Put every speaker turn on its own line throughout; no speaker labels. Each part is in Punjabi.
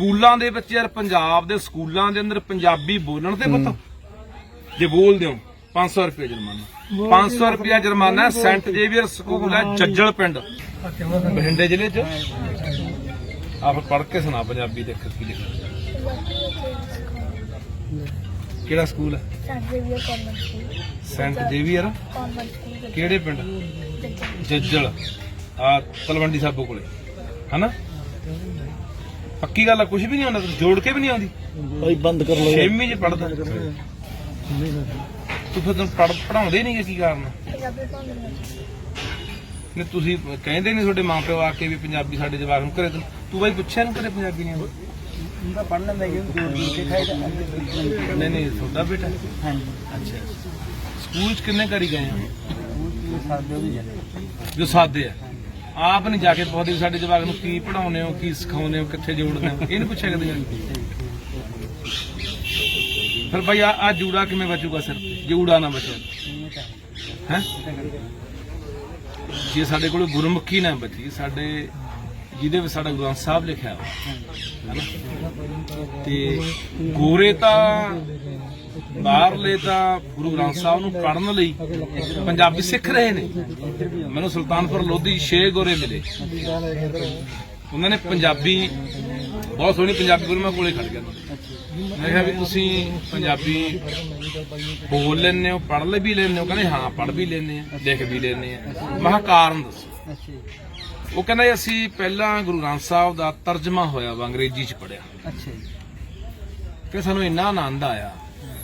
ਸਕੂਲਾਂ ਦੇ ਵਿੱਚ ਯਾਰ ਪੰਜਾਬ ਦੇ ਸਕੂਲਾਂ ਦੇ ਅੰਦਰ ਪੰਜਾਬੀ ਬੋਲਣ ਤੇ ਪਤਾ। ਜੇ ਬੋਲਦੇ ਹੋ 500 ਰੁਪਏ ਜੁਰਮਾਨਾ। 500 ਰੁਪਏ ਜੁਰਮਾਨਾ ਹੈ, ਸੈਂਟ ਜੇਵੀਅਰ ਸਕੂਲ ਹੈ ਜੱਜਲ ਪਿੰਡ। ਬਠਿੰਡੇ ਜ਼ਿਲ੍ਹੇ ਚ। ਆਪ ਪੜ੍ਹ ਕੇ ਸੁਣਾ ਪੰਜਾਬੀ ਦੇ ਅੱਖਰ ਕੀ ਲਿਖਿਆ ਕਿਹੜਾ ਸਕੂਲ ਹੈ?
Convent school.
Saint Xavier?
Convent school
ਕਿਹੜੇ ਪਿੰਡ? ਜੱਜਲ। ਆ ਤਲਵੰਡੀ ਸਾਬੋ ਕੋਲੇ। ਹਨਾ? ਪੱਕੀ ਗੱਲ ਆ ਕੁਝ ਵੀ ਨਹੀਂ ਆਉਂਦਾ ਜੋੜ ਕੇ ਵੀ ਨਹੀਂ ਆਉਂਦੀ।
ਭਾਈ ਬੰਦ ਕਰ ਲਓ।
ਛੇਵੀਂ ਚ ਪੜਦਾ ਤੂੰ ਫਿਰ ਤੈਨੂੰ ਪੜ੍ਹ ਪੜਾਉਂਦੇ ਨਹੀਂ ਕੀ ਕਾਰਨ?
ਨੇ
ਤੁਸੀਂ ਕਹਿੰਦੇ ਨਹੀਂ ਤੁਹਾਡੇ ਮਾਪਿਓ ਆ ਕੇ ਵੀ ਪੰਜਾਬੀ ਸਾਡੇ ਜਵਾਕ ਨੂੰ ਘਰੇ ਤੂੰ ਤੂੰ ਬਾਈ ਪੁੱਛਿਆ ਨੂੰ ਘਰੇ ਪੰਜਾਬੀ ਨਹੀਂ ਆਉਂਦੀ
ਉਹਦਾ ਪੜ੍ਹ ਲੈਂਦਾ ਕਿ ਜੋੜ ਜੋੜ ਕੇ ਖਾਏਗਾ
ਨਹੀਂ ਨਹੀਂ ਤੁਹਾਡਾ ਬੇਟਾ।
ਹਾਂਜੀ।
ਅੱਛਾ ਸਕੂਲ ਚ ਕਿੰਨੇ ਕਰੀ ਗਏ ਆ?
ਉਹ ਸਾਡੇ ਉਹ ਵੀ ਜਾਂਦੇ
ਜੋ ਸਾਦੇ ਆ। ਆਪ ਨਹੀਂ ਜਾ ਕੇ ਪੁੱਛਦੇ ਵੀ ਸਾਡੇ ਜਵਾਕ ਨੂੰ ਕੀ ਪੜਾਉਨੇ ਹੋ, ਕੀ ਸਿਖਾਉਂਦੇ ਹੋ, ਕਿੱਥੇ ਜੋੜਦੇ ਹੋ ਇਹ ਨਹੀਂ ਪੁੱਛਿਆ ਕਦੇ ਫਿਰ ਭਾਈ ਆ ਜੂੜਾ ਕਿਵੇਂ ਬਚੂਗਾ ਸਿਰ ਜੂੜਾ ਨਾ ਬਚੇ। ਹੈ? ਜੇ ਸਾਡੇ ਕੋਲ ਗੁਰਮੁਖੀ ਨਾ ਬਚੀ, ਸਾਡੇ ਜਿਹਦੇ ਵਿੱਚ ਸਾਡਾ ਗੁਰੂ ਗ੍ਰੰਥ ਸਾਹਿਬ ਲਿਖਿਆ ਹੋਇਆ। ਤੇ ਗੋਰੇ ਤਾਂ, ਬਾਹਰਲੇ ਤਾਂ ਗੁਰੂ ਗ੍ਰੰਥ ਸਾਹਿਬ ਨੂੰ ਪੜ੍ਹਨ ਲਈ ਪੰਜਾਬੀ ਸਿੱਖ ਰਹੇ ਨੇ। ਮੈਨੂੰ ਸੁਲਤਾਨਪੁਰ ਲੋਧੀ ਛੇ ਗੋਰੇ ਮਿਲੇ। ਉਹਨਾਂ ਨੇ ਪੰਜਾਬੀ, ਬਹੁਤ ਸੋਹਣੀ ਪੰਜਾਬੀ ਗੁਰੂ ਮੈਂ ਕੋਲੇ ਖੜ ਗਿਆ। ਮੈਂ ਕਿਹਾ ਵੀ ਤੁਸੀਂ ਪੰਜਾਬੀ ਬੋਲ ਲੈਂਦੇ ਹੋ, ਪੜ੍ਹ ਲੈ ਵੀ ਲੈਂਦੇ ਹੋ। ਕਹਿੰਦੇ ਹਾਂ, ਪੜ੍ਹ ਵੀ ਲੈਂਦੇ ਆ ਲਿਖ ਵੀ ਲੈਂਦੇ ਆ ਮੈਂ ਕਿਹਾ ਕਾਰਨ ਦੱਸੋ। ਉਹ ਕਹਿੰਦਾ ਜੀ ਅਸੀਂ ਪਹਿਲਾਂ ਗੁਰੂ ਗ੍ਰੰਥ ਸਾਹਿਬ ਦਾ ਤਰਜਮਾ ਹੋਇਆ ਵਾ ਅੰਗਰੇਜ਼ੀ ਚ ਪੜਿਆ
ਅੱਛਾ ਜੀ।
ਸਾਨੂੰ ਇੰਨਾ ਆਨੰਦ ਆਇਆ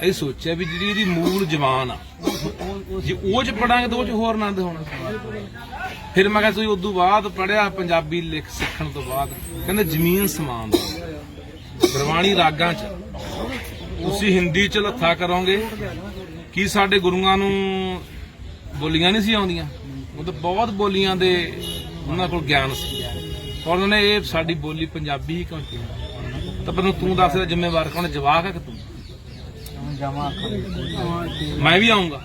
ਅਸੀਂ ਸੋਚਿਆ ਵੀ ਜਿਹੜੀ ਇਹਦੀ ਮੂਲ ਜ਼ਬਾਨ ਆ ਜੇ ਉਹ ਚ ਪੜਾਂਗੇ ਤਾਂ ਉਹ ਚ ਹੋਰ ਆਨੰਦ ਹੋਣਾ। ਫਿਰ ਮੈਂ ਕਿਹਾ ਤੁਸੀਂ ਉਦੋਂ ਬਾਅਦ ਪੜਿਆ ਪੰਜਾਬੀ ਲਿਖ ਸਿੱਖਣ ਤੋਂ ਬਾਅਦ ਕਹਿੰਦੇ ਜ਼ਮੀਨ ਸਮਾਨ ਦਾ ਗੁਰਬਾਣੀ ਰਾਗਾਂ ਚ। ਤੁਸੀਂ ਹਿੰਦੀ ਚ ਲੱਥਾ ਕਰੋਗੇ ਕੀ ਸਾਡੇ ਗੁਰੂਆਂ ਨੂੰ ਬੋਲੀਆਂ ਨਹੀਂ ਸੀ ਆਉਂਦੀਆਂ? ਉਹ ਤਾਂ ਬਹੁਤ ਬੋਲੀਆਂ ਦੇ ਉਹਨਾਂ ਕੋਲ ਗਿਆਨ ਸੀ। ਔਰ ਉਹਨਾਂ ਨੇ ਇਹ ਸਾਡੀ ਬੋਲੀ ਪੰਜਾਬੀ ਹੀ ਕਿਉਂ ਤਾਂ ਪਰ ਤੂੰ ਦੱਸ ਰਿਹਾ ਜ਼ਿੰਮੇਵਾਰ ਕੌਣ? ਜਵਾਕ ਹੈ ਕਿ ਤੂੰ? ਮੈਂ ਵੀ ਆਉਂਗਾ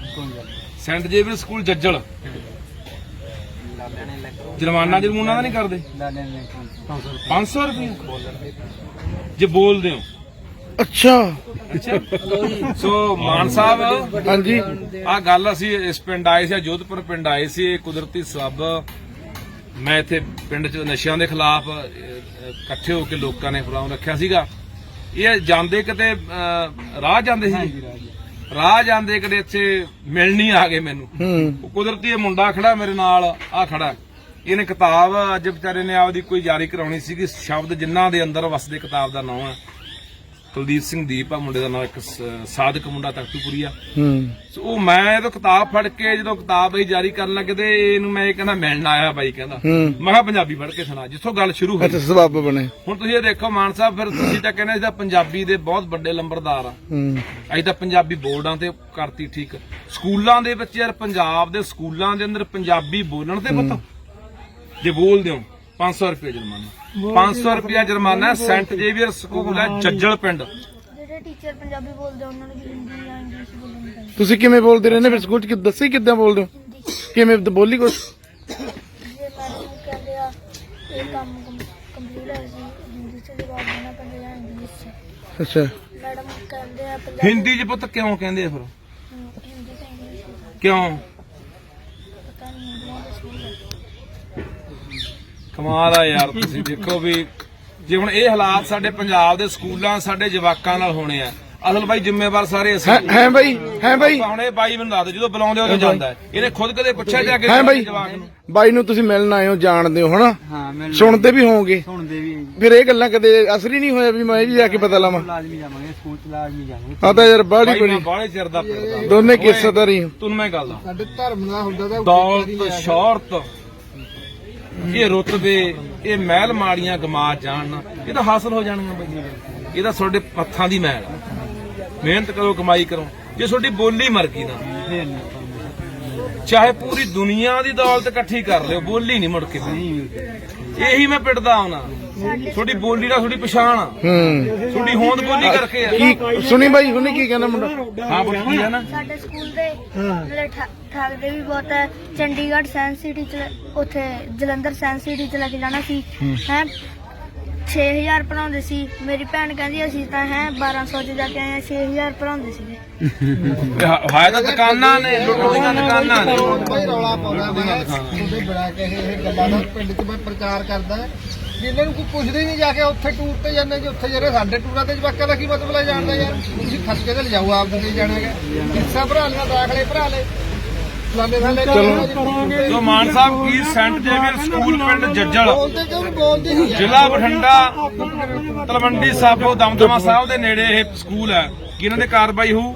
ਸੈਂਟ ਜੇਵੀਅਰ ਸਕੂਲ ਜੱਜਲ। ਜੁਰਮਾਨਾ ਜੁਰਮਾਨਾ ਤਾਂ ਨਹੀਂ ਕਰਦੇ?
ਲਾਲਿਆਂ ਨੇ
500 ਰੁਪਏ। ਜੇ ਬੋਲਦੇ ਹੋ।
ਅੱਛਾ।
ਅੱਛਾ ਸੋ ਮਾਨ ਸਾਹਿਬ
ਹਾਂਜੀ।
ਆ ਗੱਲ ਅਸੀਂ ਇਸ ਪਿੰਡ ਆਏ ਸੀ ਜੋਧਪੁਰ ਪਿੰਡ ਆਏ ਸੀ ਇਹ ਕੁਦਰਤੀ ਸਬਬ ਮੈਂ ਇੱਥੇ ਪਿੰਡ 'ਚ ਨਸ਼ਿਆਂ ਦੇ ਖਿਲਾਫ ਇਕੱਠੇ ਹੋ ਕੇ ਲੋਕਾਂ ਨੇ ਪ੍ਰੋਗਰਾਮ ਰੱਖਿਆ ਸੀਗਾ। ਇਹ ਜਾਂਦੇ ਕਿਤੇ ਰਾਹ ਜਾਂਦੇ ਸੀ? ਰਾਹ ਜਾਂਦੇ। ਕਿਤੇ ਇੱਥੇ ਮਿਲਣੀ ਆ ਗਏ ਮੈਨੂੰ। ਕੁਦਰਤੀ ਇਹ ਮੁੰਡਾ ਖੜਾ ਮੇਰੇ ਨਾਲ ਆ ਖੜਾ। ਇਹਨੇ ਕਿਤਾਬ ਅੱਜ ਵਿਚਾਰੇ ਨੇ ਆਪਦੀ ਕੋਈ ਜਾਰੀ ਕਰਾਉਣੀ ਸੀਗੀ। ਸ਼ਬਦ ਜਿਨ੍ਹਾਂ ਦੇ ਅੰਦਰ ਵਸਦੇ ਕਿਤਾਬ ਦਾ ਨਾਮ ਹੈ। ਕੁਲਦੀਪ ਸਿੰਘ ਦੀਪ ਆ ਮੁੰਡੇ ਦਾ ਨਾਮ ਇੱਕ ਸ- ਸਾਧਕ ਮੁੰਡਾ ਤਖਤੂਪੁਰੀਆ।
ਹੂੰ।
ਸੋ ਉਹ ਮੈਂ ਇਹ ਕਿਤਾਬ ਫੜ ਕੇ ਜਦੋਂ ਕਿਤਾਬ ਇਹ ਜਾਰੀ ਕਰਨ ਲੱਗੇ ਤੇ ਇਹਨੂੰ ਮੈਂ ਇਹ ਕਹਿੰਦਾ ਮਿਲਣ ਆਇਆ ਬਾਈ ਕਹਿੰਦਾ।
ਹੂੰ।
ਮੈਂ ਕਿਹਾ ਪੰਜਾਬੀ ਪੜ੍ਹ ਕੇ ਸੁਣਾ ਜਿੱਥੋਂ ਗੱਲ ਸ਼ੁਰੂ ਹੋਈ।
ਅੱਛਾ ਸਬੱਬ ਬਣੇ।
ਹੁਣ ਤੁਸੀਂ ਇਹ ਦੇਖੋ ਮਾਨ ਸਾਹਿਬ ਫਿਰ ਤੁਸੀਂ ਤਾਂ ਕਹਿੰਦੇ ਸੀ ਤਾਂ ਪੰਜਾਬੀ ਦੇ ਬਹੁਤ ਵੱਡੇ ਲੰਬਰਦਾਰ ਆ।
ਹੂੰ।
ਅਸੀਂ ਤਾਂ ਪੰਜਾਬੀ ਬੋਰਡਾਂ ਤੇ ਕਰਤੀ ਠੀਕ। ਸਕੂਲਾਂ ਦੇ ਵਿੱਚ ਯਾਰ ਪੰਜਾਬ ਦੇ ਸਕੂਲਾਂ ਦੇ ਅੰਦਰ ਪੰਜਾਬੀ ਬੋਲਣ ਤੇ ਪਤਾ। ਜੇ ਬੋਲਦੇ ਹੋ। 500 ਰੁਪਏ ਜੁਰਮਾਨਾ। 500 ਰੁਪਏ ਜੁਰਮਾਨਾ ਸੈਂਟ ਜੇਵੀਅਰ ਸਕੂਲ ਹੈ ਜੱਜਲ ਪਿੰਡ।
ਜਿਹੜੇ ਟੀਚਰ ਪੰਜਾਬੀ ਬੋਲਦੇ ਆ, ਉਹਨਾਂ ਨੂੰ ਵੀ ਹਿੰਦੀ ਜਾਂ ਇੰਗਲਿਸ਼ ਬੋਲਣੀ ਪੈਂਦੀ।
ਤੁਸੀਂ ਕਿਵੇਂ ਬੋਲਦੇ ਰਹਿੰਦੇ ਫਿਰ ਸਕੂਲ ਚ? ਕਿ ਦੱਸੀ ਕਿੱਦਾਂ ਬੋਲਦੇ ਹੋ? ਕਿਵੇਂ ਬੋਲੀ ਕੁਛ?
ਜੇ ਮੈਡਮ ਕਹਿੰਦੇ ਆ ਇਹ ਕੰਮ ਕੰਪਲੀਟ ਹੈ ਜੀ ਹਿੰਦੀ ਚ ਜਵਾਬ ਦੇਣਾ ਪੈਂਦਾ ਜਾਂ ਇੰਗਲਿਸ਼ ਚ।
ਅੱਛਾ।
ਮੈਡਮ ਕਹਿੰਦੇ ਆ ਪੰਜਾਬੀ
ਹਿੰਦੀ 'ਚ ਪੁੱਤ ਕਿਉਂ ਕਹਿੰਦੇ ਆ ਫਿਰ?
ਹਿੰਦੀ ਤੇ ਇੰਗਲਿਸ਼
ਕਿਉਂ
ਪਤਾ ਨਹੀਂ ਹਿੰਦੀ ਦੇ ਸਕੂਲ ਹੈ
ਕਮਾਲ ਆ ਯਾਰ ਤੁਸੀਂ ਦੇਖੋ ਵੀ ਜੇ ਹੁਣ ਇਹ ਹਾਲਾਤ ਸਾਡੇ ਪੰਜਾਬ ਦੇ ਸਕੂਲਾਂ ਸਾਡੇ ਜਵਾਕਾਂ ਨਾਲ ਹੋਣੇ ਆ ਅਸਲ ਬਾਈ ਜ਼ਿੰਮੇਵਾਰ ਸਾਰੇ ਅਸੀਂ
ਹੈ ਹੈ ਬਾਈ ਹੈ ਬਾਈ।
ਹੁਣੇ ਬਾਈ ਮੈਨੂੰ ਦੱਸ ਦਿਓ, ਜਦੋਂ ਬੁਲਾਉਂਦੇ ਉਦੋਂ ਜਾਂਦਾ ਹੈ। ਇਹਨੇ ਖੁਦ ਕਦੇ ਪੁੱਛਿਆ ਜਾ ਕੇ
ਹੈ ਬਾਈ।
ਜਵਾਕ ਨੂੰ?
ਬਾਈ ਨੂੰ ਤੁਸੀਂ ਮਿਲਣ ਆਏ ਹੋ ਜਾਣਦੇ ਹੋ ਹਨਾ?
ਹਾਂ ਮੈਂ
ਸੁਣਦੇ ਵੀ ਹੋਵੋਗੇ।
ਸੁਣਦੇ ਵੀ ਹਾਂ ਜੀ।
ਫਿਰ ਇਹ ਗੱਲਾਂ ਕਦੇ ਅਸਰ ਹੀ ਨਹੀਂ ਹੋਇਆ ਵੀ ਮੈਂ ਵੀ ਜਾ ਕੇ ਪਤਾ ਲਾਵਾਂ?
ਲਾਜ਼ਮੀ ਜਾਵਾਂਗੇ ਸਕੂਲ ਚ ਲਾਜ਼ਮੀ ਜਾਵਾਂਗੇ।
ਆ ਤਾਂ ਯਾਰ ਬਾੜੀ
ਬਾਈ ਮੈਂ
ਬੜੀ
ਬਾਹਲੇ ਚਿਰ ਦਾ ਦਾ
ਦੋਨੇ ਕਿੱਸੇਦਾਰੀ
ਤੁਹਾਨੂੰ ਮੈਂ ਗੱਲ ਦੱਸ।
ਸਾਡੇ ਧਰਮ ਦਾ ਹੁੰਦਾ ਤਾਂ
ਦੌਲਤ ਸ਼ੌਹਰਤ ਇਹ ਰੁਤਬੇ ਇਹ ਮਹਿਲ ਮਾੜੀਆਂ ਗਮਾ ਜਾਣ। ਇਹ ਤਾਂ ਹਾਸਲ ਹੋ ਜਾਣੀਆਂ ਬਈ ਇਹ ਤਾਂ ਤੁਹਾਡੇ ਪੱਥਾਂ ਦੀ ਮਹਿਲ ਮਿਹਨਤ ਕਰੋ, ਕਮਾਈ ਕਰੋ। ਜੇ ਤੁਹਾਡੀ ਬੋਲੀ ਮਰ ਗਈ ਨਾ ਚਾਹੇ ਪੂਰੀ ਦੁਨੀਆ ਦੀ ਦੌਲਤ ਇਕੱਠੀ ਕਰ ਲਿਓ, ਬੋਲੀ ਨਹੀਂ ਮੁੜ ਕੇ ਇਹੀ ਮੈਂ ਪਿੱਟਦਾ ਆਉਣਾ। ਤੁਹਾਡੀ ਬੋਲੀ ਨਾਲ ਤੁਹਾਡੀ ਪਛਾਣ ਆ।
ਹੂੰ।
ਤੁਹਾਡੀ ਹੋਂਦ ਬੋਲੀ ਕਰਕੇ ਆ।
ਕੀ ਸੁਣੀ ਬਾਈ ਹੁਣੇ ਕੀ ਕਹਿੰਦਾ ਮੁੰਡਾ?
ਹਾਂ ਪੁੱਤ ਕੀ ਹੈ ਨਾ।
ਸਾਡੇ ਸਕੂਲ ਦੇ ਨਾਲੇ ਠਾ- ਠਾਕਦੇ ਵੀ ਬਹੁਤ ਹੈ। ਚੰਡੀਗੜ੍ਹ ਸਾਇੰਸ ਸਿਟੀ ਚ ਉੱਥੇ ਜਲੰਧਰ ਸਾਇੰਸ ਸਿਟੀ ਚ ਲੈ ਕੇ ਜਾਣਾ ਸੀ। ਹੈ। 6000 ਪੜਾਉਂਦੇ ਸੀ। ਮੇਰੀ ਭੈਣ ਕਹਿੰਦੀ ਅਸੀਂ ਤਾਂ ਹੈ 1200 ਚ ਜਾ ਕੇ ਆਏ ਹਾਂ 6000 ਪੜਾਉਂਦੇ ਸੀਗੇ।
ਹਾਇਆ ਤਾਂ ਦੁਕਾਨਾਂ ਨੇ ਲੁੱਟ ਦੀਆਂ ਦੁਕਾਨਾਂ ਨੇ।
ਭਾਈ ਰੌਲਾ ਪਾਉਂਦਾ ਮੈਂ ਉਹਦੇ ਬਣਾ ਕੇ ਇਹ ਇਹ ਗੱਲਾਂ ਦਾ ਪਿੰਡ 'ਚ ਮੈਂ ਪ੍ਰਚਾਰ ਕਰਦਾ। ਇਹਨਾਂ ਨੂੰ ਕੋਈ ਪੁੱਛਦੇ ਹੀ ਨਹੀਂ ਜਾ ਕੇ ਉੱਥੇ ਟੂਰ ਤੇ ਜਾਂਦੇ ਜੀ ਉੱਥੇ ਜਿਹੜੇ ਸਾਡੇ ਟੂਰਾਂ ਤੇ ਜਵਾਕਾਂ ਦਾ ਕੀ ਮਤਲਬ ਹੈ ਜਾਣਦਾ ਯਾਰ? ਤੁਸੀਂ ਖੱਸ ਕੇ ਤੇ ਲਿਜਾਓ ਆਪ ਦੇ ਜਾਣਾ ਹੈਗਾ। ਹਿੱਸਾ ਭਰਾ ਲਿਆ ਦਾਖਲੇ ਭਰਾ ਲੈ। ਕਰਾਂਗੇ
ਜੋ ਮਾਨ ਸਾਹਿਬ ਕੀ ਸੈਂਟ ਜੇਵੀਅਰ ਸਕੂਲ ਪਿੰਡ ਜੱਜਲ।
ਬੋਲਦੇ ਕਿਉਂ ਨਹੀਂ ਬੋਲਦੇ ਨਹੀਂ।
ਜ਼ਿਲ੍ਹਾ ਬਠਿੰਡਾ ਤਲਵੰਡੀ ਸਾਬੋ ਦਮਦਮਾ ਸਾਹਿਬ ਦੇ ਨੇੜੇ ਇਹ ਸਕੂਲ ਹੈ। ਕਿ ਇਹਨਾਂ ਦੇ ਕਾਰਵਾਈ ਹੋਊ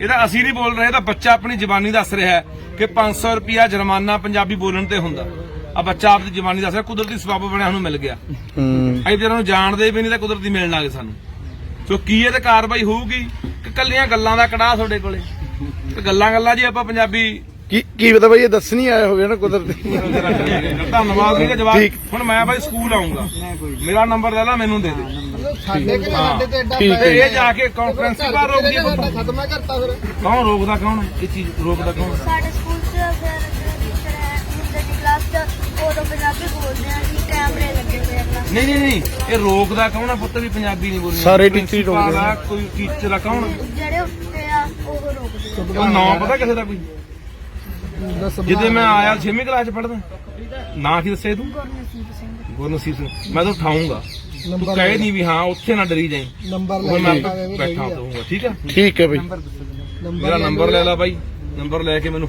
ਇਹਦਾ ਅਸੀਂ ਨਹੀਂ ਬੋਲ ਰਹੇ ਇਹਦਾ ਬੱਚਾ ਆਪਣੀ ਜ਼ਬਾਨੀ ਦੱਸ ਰਿਹਾ ਹੈ ਕਿ 500 ਰੁਪਿਆ ਜੁਰਮਾਨਾ ਪੰਜਾਬੀ ਬੋਲਣ ਤੇ ਹੁੰਦਾ। ਆ ਬੱਚਾ ਆਪਣੀ ਜ਼ਬਾਨੀ ਦੱਸ ਰਿਹਾ ਕੁਦਰਤੀ ਸਬੱਬ ਬਣਿਆ ਸਾਨੂੰ ਮਿਲ ਗਿਆ।
ਹੂੰ।
ਅਸੀਂ ਨੂੰ ਜਾਣਦੇ ਵੀ ਨਹੀਂ ਤਾਂ ਕੁਦਰਤੀ ਮਿਲਣ ਲੱਗੇ ਸਾਨੂੰ। ਸੋ ਕੀ ਇਹ ਤੇ ਕਾਰਵਾਈ ਹੋਊਗੀ? ਕਿ ਕੱਲੀਆਂ ਗੱਲਾਂ ਦਾ ਕੜਾਹ ਤੁਹਾਡੇ ਕੋਲੇ? ਤੇ ਗੱਲਾਂ ਗੱਲਾਂ ਜੀ ਆਪਾਂ ਪੰਜਾਬੀ
ਕੀ ਕੀ ਪਤਾ ਬਾਈ ਇਹ ਦੱਸ ਨਹੀਂ ਆਇਆ ਹੋਵੇ ਨਾ ਕੁਦਰਤੀ।
ਧੰਨਵਾਦ ਜੀ ਜਵਾਬ।
ਠੀਕ।
ਹੁਣ ਮੈਂ ਬਾਈ ਸਕੂਲ ਆਉਂਗਾ ਮੇਰਾ ਨੰਬਰ ਲੈ ਲੈ ਮੈਨੂੰ ਦੇ ਦੇ।
ਸਾਡੇ ਕਿ ਸਾਡੇ ਤੇ ਐਡਾ
ਠੀਕ ਹੈ।
ਤੇ ਇਹ ਜਾ ਕੇ ਕਾਨਫਰੰਸ ਬਾਹਰ ਰੋਕ ਦੀ
ਸਾਡਾ ਖਤਮ ਕਰਤਾ ਫਿਰ।
ਕੌਣ ਰੋਕਦਾ ਕੌਣ? ਹੈ? ਇਹ ਚੀਜ਼ ਰੋਕਦਾ ਕੌਣ? ਹੈ?
ਸਾਡੇ ਪੰਜਾਬੀ ਬੋਲਦੇ ਆ ਜੀ ਕੈਮਰੇ ਲੱਗੇ ਹੋਏ ਆ class 'ਚ।
ਨਹੀਂ ਨਹੀਂ ਨਹੀਂ ਇਹ ਰੋਕਦਾ ਕੌਣ ਹੈ ਪੁੱਤ ਵੀ ਪੰਜਾਬੀ ਨਹੀਂ ਬੋਲਣੀ?
ਸਾਰੇ teacher ਹੀ ਰੋਕਦੇ
Principal ਆ, ਕੋਈ ਟੀਚਰ ਆ ਕੌਣ?
ਜਿਹੜੇ ਉੱਤੇ ਆ ਉਹ ਰੋਕਦੇ ਆ।
ਉਹ ਨਾਂ ਪਤਾ ਕਿਸੇ ਦਾ ਕੋਈ? ਜਿੱਦੇ ਮੈਂ ਆਇਆ 6ਵੀਂ ਕਲਾਸ ਚ ਪੜਦਾ ਨਾਂ ਕੀ ਦੱਸੇ ਤੂੰ?
ਗੁਰਨਸੀਬ ਸਿੰਘ।
ਗੁਰਨਸੀਬ ਸਿੰਘ। ਮੈਂ ਤਾਂ ਉਠਾਉਂਗਾ ਤੂੰ ਕਹੇ ਨਹੀਂ ਵੀ ਹਾਂ ਉੱਥੇ ਨਾ ਡਰੀ ਜਾਈਂ।
ਨੰਬਰ
ਉਹ
ਲੈ
ਮੈਂ
ਕੇ
ਬੈਠਾ ਹੋਊਗਾ ਠੀਕ ਹੈ
ਠੀਕ ਹੈ ਬਾਈ।
ਮੇਰਾ ਨੰਬਰ ਲੈ ਲੈ ਬਾਈ। ਨੰਬਰ ਲੈ ਕੇ ਮੈਨੂੰ